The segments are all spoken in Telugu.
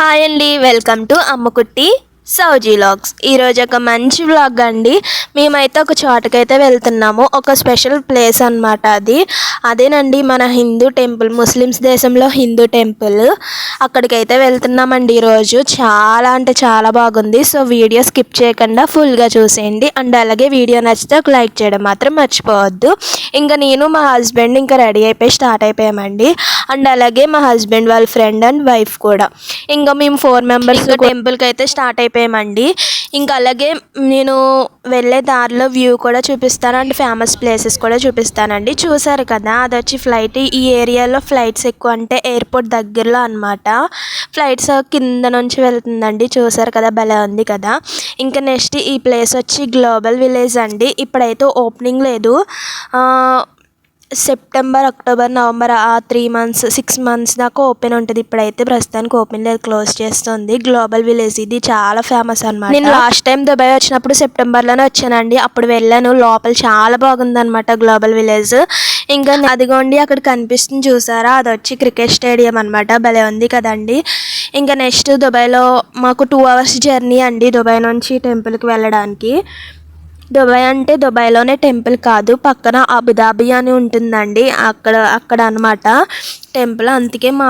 హాయ్ అండి వెల్కమ్ టు అమ్మకుట్టి సౌజీ లాగ్స్ ఈరోజు ఒక మంచి వ్లాగ్ అండి. మేమైతే ఒక చోటకైతే వెళ్తున్నాము. ఒక స్పెషల్ ప్లేస్ అన్నమాట అది. అదేనండి మన హిందూ టెంపుల్ ముస్లిమ్స్ దేశంలో హిందూ టెంపుల్. అక్కడికైతే వెళ్తున్నామండి ఈరోజు చాలా అంటే చాలా బాగుంది. సో వీడియో స్కిప్ చేయకుండా ఫుల్గా చూసేయండి. అండ్ అలాగే వీడియో నచ్చితే ఒక లైక్ చేయడం మాత్రం మర్చిపోవద్దు. ఇంకా నేను మా హస్బెండ్ ఇంకా రెడీ అయిపోయి స్టార్ట్ అయిపోయామండి. అండ్ అలాగే మా హస్బెండ్ వాళ్ళ ఫ్రెండ్ అండ్ వైఫ్ కూడా. ఇంకా మేము ఫోర్ మెంబర్స్ టెంపుల్కి అయితే స్టార్ట్ అయిపోయామండి ఇంకా అలాగే నేను వెళ్ళే దారిలో వ్యూ కూడా చూపిస్తాను. అండ్ ఫేమస్ ప్లేసెస్ కూడా చూపిస్తానండి. చూసారు కదా అది వచ్చి ఫ్లైట్ ఈ ఏరియాలో ఫ్లైట్స్ ఎక్కువ అంటే ఎయిర్పోర్ట్ దగ్గరలో అనమాట ఫ్లైట్స్ కింద నుంచి వెళ్తుందండి. చూసారు కదా భలే ఉంది కదా. ఇంకా నెక్స్ట్ ఈ ప్లేస్ వచ్చి గ్లోబల్ విలేజ్ అండి. ఇప్పుడైతే ఓపెనింగ్ లేదు. సెప్టెంబర్ అక్టోబర్ నవంబర్ ఆ త్రీ మంత్స్ సిక్స్ మంత్స్ దాకా ఓపెన్ ఉంటుంది. ఇప్పుడైతే ప్రస్తుతానికి ఓపెన్ లేదు క్లోజ్ చేస్తుంది. గ్లోబల్ విలేజ్ ఇది చాలా ఫేమస్ అన్నమాట. నేను లాస్ట్ టైం దుబాయ్ వచ్చినప్పుడు సెప్టెంబర్లోనే వచ్చానండి. అప్పుడు వెళ్ళాను. లోపల చాలా బాగుందనమాట గ్లోబల్ విలేజ్ ఇంకా అదిగోండి అక్కడ కనిపిస్తుంది చూసారా? అది వచ్చి క్రికెట్ స్టేడియం అనమాట భలే ఉంది కదండి. ఇంకా నెక్స్ట్ దుబాయ్లో మాకు టూ అవర్స్ జర్నీ అండి దుబాయ్ నుంచి టెంపుల్కి వెళ్ళడానికి. దుబాయ్ అంటే దుబాయ్లోనే టెంపుల్ కాదు. పక్కన అబుదాబి అని ఉంటుందండి. అక్కడ అక్కడ అనమాట టెంపుల్. అందుకే మా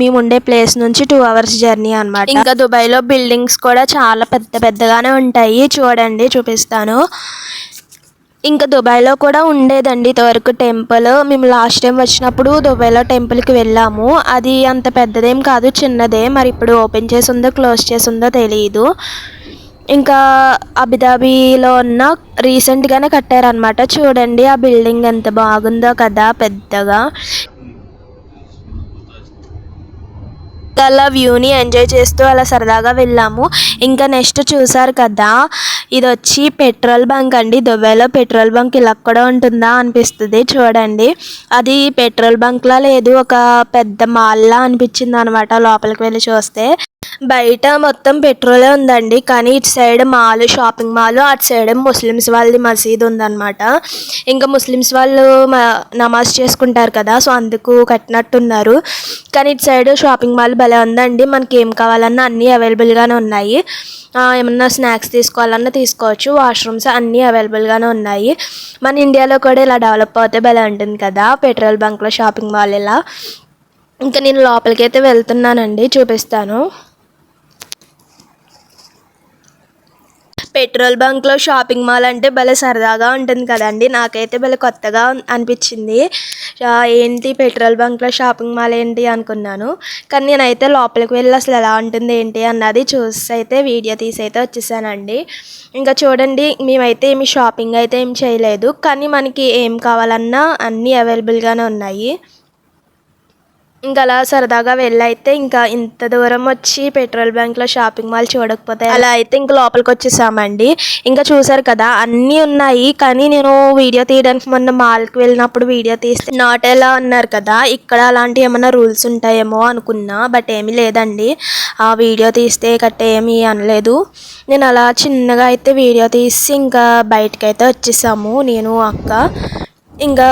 మేము ఉండే ప్లేస్ నుంచి టూ అవర్స్ జర్నీ అనమాట ఇంకా దుబాయ్లో బిల్డింగ్స్ కూడా చాలా పెద్ద పెద్దగానే ఉంటాయి. చూడండి చూపిస్తాను. ఇంకా దుబాయ్లో కూడా ఉండేదండి ఇంతవరకు టెంపుల్. మేము లాస్ట్ టైం వచ్చినప్పుడు దుబాయ్లో టెంపుల్కి వెళ్ళాము. అది అంత పెద్దదేం కాదు చిన్నదే. మరి ఇప్పుడు ఓపెన్ చేసి ఉందో క్లోజ్ చేసి ఉందో తెలియదు ఇంకా అబిదాబీలో ఉన్న రీసెంట్గానే కట్టారనమాట చూడండి ఆ బిల్డింగ్ ఎంత బాగుందో కదా పెద్దగా. అలా వ్యూని ఎంజాయ్ చేస్తూ అలా సరదాగా వెళ్ళాము. ఇంకా నెక్స్ట్ చూసారు కదా ఇది వచ్చి పెట్రోల్ బంక్ అండి. దుబాయ్లో పెట్రోల్ బంక్ ఇలా కూడా ఉంటుందా అనిపిస్తుంది చూడండి. అది పెట్రోల్ బంక్లా లేదు ఒక పెద్ద మాల్లా అనిపించింది అనమాట లోపలికి వెళ్ళి చూస్తే. బయట మొత్తం పెట్రోలే ఉందండి. కానీ ఇటు సైడ్ మాల్ షాపింగ్ మాల్ అటు సైడ్ ముస్లిమ్స్ వాళ్ళది మసీద్ ఉందన్నమాట. ఇంకా ముస్లిమ్స్ వాళ్ళు నమాజ్ చేసుకుంటారు కదా సో అందుకు కట్టినట్టున్నారు. కానీ ఇటు సైడ్ షాపింగ్ మాల్ భలే ఉందండి. మనకి ఏం కావాలన్నా అన్నీ అవైలబుల్గానే ఉన్నాయి. ఏమన్నా స్నాక్స్ తీసుకోవాలన్నా తీసుకోవచ్చు. వాష్రూమ్స్ అన్నీ అవైలబుల్గానే ఉన్నాయి. మన ఇండియాలో కూడా ఇలా డెవలప్ అవుతే భలే ఉంటుంది కదా పెట్రోల్ బంక్లో షాపింగ్ మాల్ ఇలా. ఇంకా నేను లోపలికి అయితే వెళ్తున్నానండి చూపిస్తాను. పెట్రోల్ బంక్లో షాపింగ్ మాల్ అంటే భలే సరదాగా ఉంటుంది కదండి. నాకైతే భలే కొత్తగా అనిపించింది. ఏంటి పెట్రోల్ బంక్లో షాపింగ్ మాల్ ఏంటి అనుకున్నాను. కానీ నేనైతే లోపలికి వెళ్ళి అసలు ఎలా ఉంటుంది ఏంటి అన్నది చూసి అయితే వీడియో తీసి అయితే వచ్చేసానండి. ఇంకా చూడండి మేమైతే ఏమి షాపింగ్ అయితే ఏం చేయలేదు. కానీ మనకి ఏం కావాలన్నా అన్నీ అవైలబుల్గానే ఉన్నాయి. ఇంకా అలా సరదాగా వెళ్ళైతే ఇంకా ఇంత దూరం వచ్చి పెట్రోల్ బ్యాంక్లో షాపింగ్ మాల్ చూడకపోతే అలా అయితే ఇంకా లోపలికి వచ్చేసామండి. ఇంకా చూసారు కదా అన్నీ ఉన్నాయి. కానీ నేను వీడియో తీయడానికి మొన్న మాల్కి వెళ్ళినప్పుడు వీడియో తీస్తే నాట్ ఎలా అన్నారు కదా ఇక్కడ అలాంటి ఏమైనా రూల్స్ ఉంటాయేమో అనుకున్నా బట్ ఏమీ లేదండి. ఆ వీడియో తీస్తే కట్ట ఏమీ అనలేదు. నేను అలా చిన్నగా అయితే వీడియో తీసి ఇంకా బయటకైతే వచ్చేసాము నేను అక్క. ఇంకా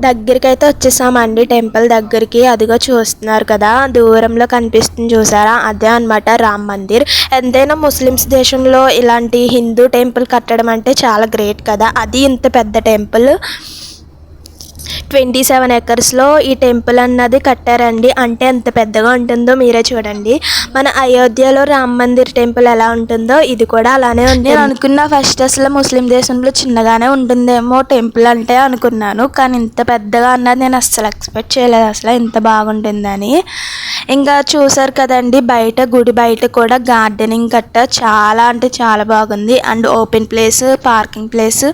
దగ్గరికి అయితే వచ్చేసామండి. టెంపుల్ దగ్గరికి అదిగో చూస్తున్నారు కదా. దూరంలో కనిపిస్తుంది చూసారా? అదే అన్నమాట రామ్ మందిర్. ఎంతైనా ముస్లిమ్స్ దేశంలో ఇలాంటి హిందూ టెంపుల్ కట్టడం అంటే చాలా గ్రేట్ కదా. అది ఇంత పెద్ద టెంపుల్. ట్వంటీ సెవెన్ ఎకర్స్లో ఈ టెంపుల్ అన్నది కట్టారండి. అంటే ఎంత పెద్దగా ఉంటుందో మీరే చూడండి. మన అయోధ్యలో రామ్ మందిర్ టెంపుల్ ఎలా ఉంటుందో ఇది కూడా అలానే ఉంది నేను అనుకున్న ఫస్ట్ అసలు ముస్లిం దేశంలో చిన్నగానే ఉంటుందేమో టెంపుల్ అంటే అనుకున్నాను. కానీ ఇంత పెద్దగా అన్నది నేను అస్సలు ఎక్స్పెక్ట్ చేయలేదు. అసలు ఇంత బాగుంటుందని. ఇంకా చూసారు కదండి బయట గుడి బయట కూడా గార్డెనింగ్ కట్ట చాలా అంటే చాలా బాగుంది. And open place parking place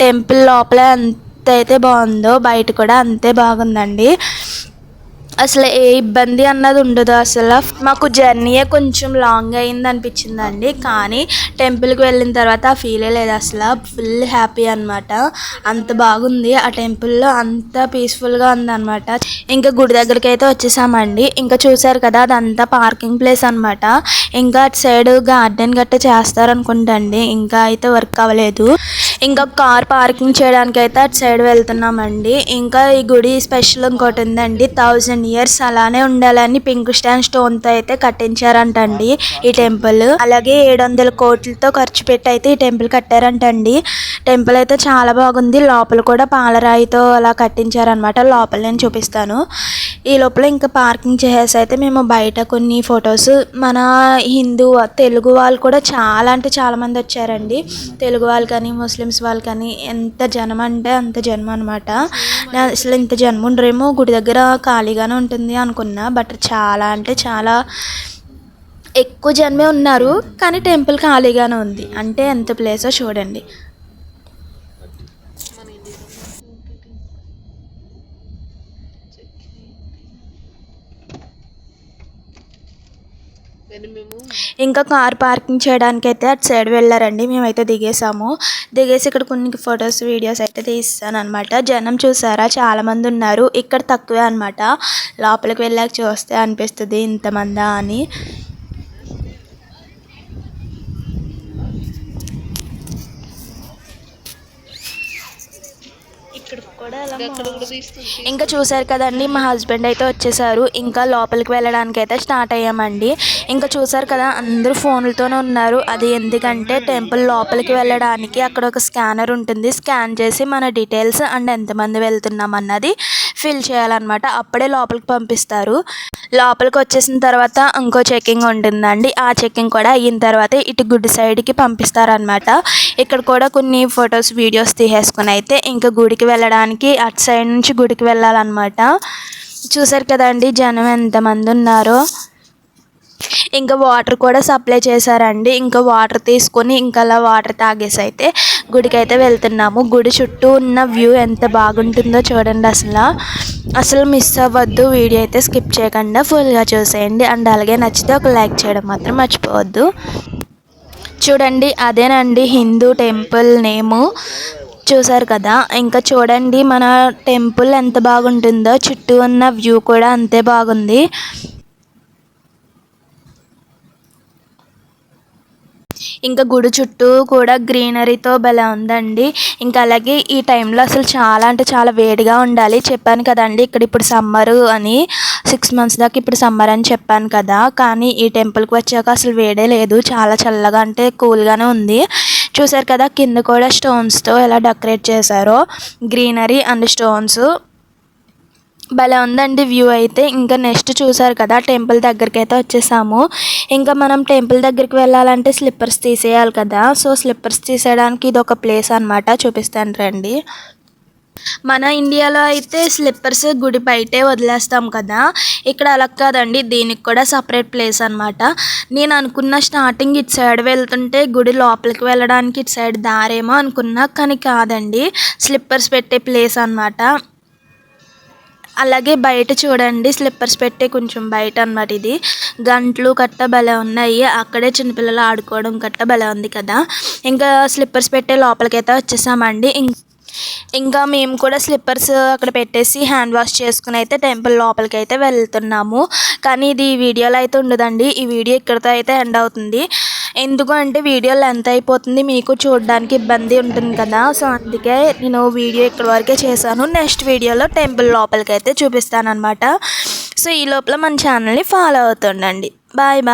temple లోపల ఎంత అయితే బాగుందో బయట కూడా అంతే బాగుందండి. అసలు ఏ ఇబ్బంది అన్నది ఉండదు అసలు. మాకు జర్నీయే కొంచెం లాంగ్ అయింది అనిపించిందండి. కానీ టెంపుల్కి వెళ్ళిన తర్వాత ఆ ఫీలే లేదు అసలు. ఫుల్ హ్యాపీ అనమాట అంత బాగుంది. ఆ టెంపుల్లో అంత పీస్ఫుల్గా ఉందన్నమాట. ఇంకా గుడి దగ్గరికి అయితే వచ్చేసామండి. ఇంకా చూసారు కదా అదంతా పార్కింగ్ ప్లేస్ అనమాట ఇంకా అటు సైడ్ గార్డెన్ గట్ట చేస్తారనుకుంటండి ఇంకా అయితే వర్క్ అవ్వలేదు. ఇంకా కార్ పార్కింగ్ చేయడానికి అయితే అటు సైడ్ వెళ్తున్నామండి. ఇంకా ఈ గుడి స్పెషల్ ఇంకోటి ఉందండి. థౌజండ్ ఇయర్స్ అలానే ఉండాలని పింక్ స్టాండ్ స్టోన్తో అయితే కట్టించారంటండి ఈ టెంపుల్. అలాగే ఏడు వందల కోట్లతో ఖర్చు పెట్టి అయితే ఈ టెంపుల్ కట్టారంటండి. టెంపుల్ అయితే చాలా బాగుంది. లోపల కూడా పాలరాయితో అలా కట్టించారనమాట. లోపల నేను చూపిస్తాను. ఈ లోపల ఇంకా పార్కింగ్ చేసేసి అయితే మేము బయట కొన్ని ఫొటోస్ మన హిందూ తెలుగు వాళ్ళు కూడా చాలా అంటే చాలామంది వచ్చారండి. తెలుగు వాళ్ళు కానీ ముస్లిమ్స్ వాళ్ళు కానీ ఎంత జనం అంటే అంత జనం అనమాట అసలు ఇంత జనం ఉండరేమో గుడి దగ్గర ఖాళీగానే ఉంటుంది అనుకున్నా బట్ చాలా అంటే చాలా ఎక్కువ జనమే ఉన్నారు కానీ టెంపుల్ ఖాళీగానే ఉంది. అంటే ఎంత ప్లేసో చూడండి. ఇంకా కార్ పార్కింగ్ చేయడానికి అయితే అటు సైడ్ వెళ్ళారండి. మేమైతే దిగేసాము. దిగేసి ఇక్కడ కొన్ని ఫొటోస్ వీడియోస్ అయితే తీస్తాను అనమాట జనం చూసారా? చాలా మంది ఉన్నారు. ఇక్కడ తక్కువే అనమాట లోపలికి వెళ్ళాక చూస్తే అనిపిస్తుంది ఇంతమందా అని. ఇంకా చూసారు కదండి మా హస్బెండ్ అయితే వచ్చేసారు. ఇంకా లోపలికి వెళ్ళడానికి అయితే స్టార్ట్ అయ్యామండి. ఇంకా చూసారు కదా అందరూ ఫోన్లతోనే ఉన్నారు. అది ఎందుకంటే టెంపుల్ లోపలికి వెళ్ళడానికి అక్కడ ఒక స్కానర్ ఉంటుంది. స్కాన్ చేసి మన డీటెయిల్స్ అండ్ ఎంతమంది వెళ్తున్నాం అన్నది ఫిల్ చేయాలన్నమాట. అప్పుడే లోపలికి పంపిస్తారు. లోపలికి వచ్చేసిన తర్వాత ఇంకో చెకింగ్ ఉంటుందండి. ఆ చెకింగ్ కూడా అయిన తర్వాత ఇటు గుడి సైడ్కి పంపిస్తారనమాట ఇక్కడ కూడా కొన్ని ఫొటోస్ వీడియోస్ తీసేసుకుని అయితే ఇంకా గుడికి వెళ్ళడానికి అటు సైడ్ నుంచి గుడికి వెళ్ళాలన్నమాట. చూసారు కదండి జనం ఎంతమంది ఉన్నారో. ఇంకా వాటర్ కూడా సప్లై చేశారండి. ఇంకా వాటర్ తీసుకొని ఇంకా అలా వాటర్ తాగేసి అయితే గుడికి అయితే వెళ్తున్నాము. గుడి చుట్టూ ఉన్న వ్యూ ఎంత బాగుంటుందో చూడండి అసలు. అసలు మిస్ అవ్వద్దు వీడియో అయితే స్కిప్ చేయకుండా ఫుల్గా చూసేయండి. అండ్ అలాగే నచ్చితే ఒక లైక్ చేయడం మాత్రం మర్చిపోవద్దు. చూడండి అదేనండి హిందూ టెంపుల్ నేము. చూసారు కదా? ఇంకా చూడండి మన టెంపుల్ ఎంత బాగుంటుందో. చుట్టూ ఉన్న వ్యూ కూడా అంతే బాగుంది. ఇంకా గుడి చుట్టూ కూడా గ్రీనరీతో భలే ఉందండి. ఇంకా అలాగే ఈ టైంలో అసలు చాలా అంటే చాలా వేడిగా ఉండాలి. చెప్పాను కదండి ఇక్కడ ఇప్పుడు సమ్మర్ అని. సిక్స్ మంత్స్ దాకా ఇప్పుడు సమ్మర్ అని చెప్పాను కదా. కానీ ఈ టెంపుల్కి వచ్చాక అసలు వేడే లేదు. చాలా చల్లగా అంటే కూల్గానే ఉంది. చూసారు కదా కింద కూడా స్టోన్స్తో ఎలా డెకరేట్ చేశారో గ్రీనరీ అండ్ స్టోన్స్ భలే ఉందండి వ్యూ అయితే. ఇంకా నెక్స్ట్ చూసారు కదా టెంపుల్ దగ్గరికి అయితే వచ్చేసాము. ఇంకా మనం టెంపుల్ దగ్గరికి వెళ్ళాలంటే స్లిప్పర్స్ తీసేయాలి కదా. సో స్లిప్పర్స్ తీసేయడానికి ఇది ఒక ప్లేస్ అనమాట చూపిస్తాను రండి. మన ఇండియాలో అయితే స్లిప్పర్స్ గుడి బయటే వదిలేస్తాం కదా. ఇక్కడ అలా కాదండి దీనికి కూడా సపరేట్ ప్లేస్ అనమాట నేను అనుకున్న స్టార్టింగ్ ఇటు సైడ్ వెళ్తుంటే గుడి లోపలికి వెళ్ళడానికి ఇటు సైడ్ దారేమో అనుకున్నా కానీ కాదండి. స్లిప్పర్స్ పెట్టే ప్లేస్ అన్నమాట. అలాగే బయట చూడండి స్లిప్పర్స్ పెట్టే కొంచెం బయట అన్నమాట ఇది. గంటలు కట్ట భలే ఉన్నాయి. అక్కడే చిన్నపిల్లలు ఆడుకోవడం కట్ట భలే ఉంది కదా. ఇంకా స్లిప్పర్స్ పెట్టే లోపలికైతే వచ్చేసామండి. ఇం- ఇంకా మేము కూడా స్లిప్పర్స్ అక్కడ పెట్టేసి హ్యాండ్ వాష్ చేసుకుని అయితే టెంపుల్ లోపలికి అయితే వెళ్తున్నాము. కానీ ఇది వీడియోలో అయితే ఉండదండి. ఈ వీడియో ఇక్కడితో అయితే ఎండ్ అవుతుంది. ఎందుకు అంటే వీడియో లెంత్ అయిపోతుంది. మీకు చూడడానికి ఇబ్బంది ఉంటుంది కదా. సో అందుకే నేను వీడియో ఇక్కడ వరకే చేశాను. నెక్స్ట్ వీడియోలో టెంపుల్ లోపలికి అయితే చూపిస్తాను అనమాట సో ఈ లోపల మన ఛానల్ని ఫాలో అవుతుండండి. Bye bye